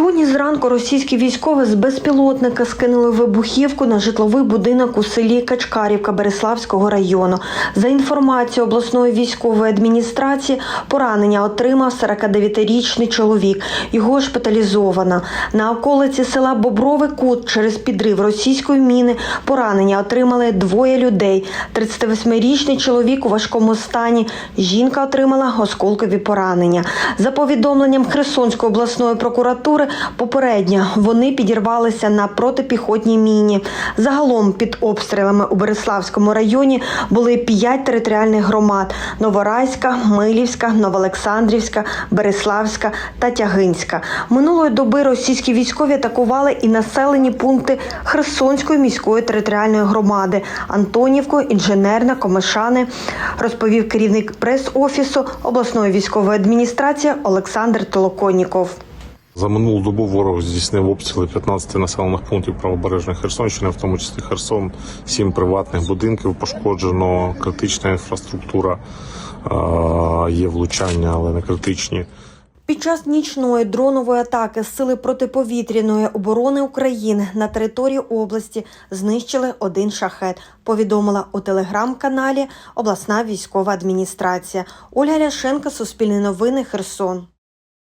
Сьогодні зранку російські військові з безпілотника скинули вибухівку на житловий будинок у селі Качкарівка Береславського району. За інформацією обласної військової адміністрації, поранення отримав 49-річний чоловік. Його госпіталізовано. На околиці села Бобровий Кут через підрив російської міни поранення отримали двоє людей. 38-річний чоловік у важкому стані. Жінка отримала осколкові поранення. За повідомленням Херсонської обласної прокуратури, попередньо вони підірвалися на протипіхотній міні. Загалом під обстрілами у Береславському районі були п'ять територіальних громад: Новорайська, Милівська, Новоолександрівська, Береславська та Тягинська. Минулої доби російські військові атакували і населені пункти Херсонської міської територіальної громади Антонівку, Інженерна, Комишани, розповів керівник прес-офісу обласної військової адміністрації Олександр Толоконніков. За минулу добу ворог здійснив обстріли 15 населених пунктів правобережної Херсонщини, в тому числі Херсон, 7 приватних будинків пошкоджено, критична інфраструктура, є влучання, але не критичні. Під час нічної дронової атаки сили протиповітряної оборони України на території області знищили один шахет. Повідомила у телеграм-каналі обласна військова адміністрація. Ольга Ляшенка, Суспільне новини, Херсон.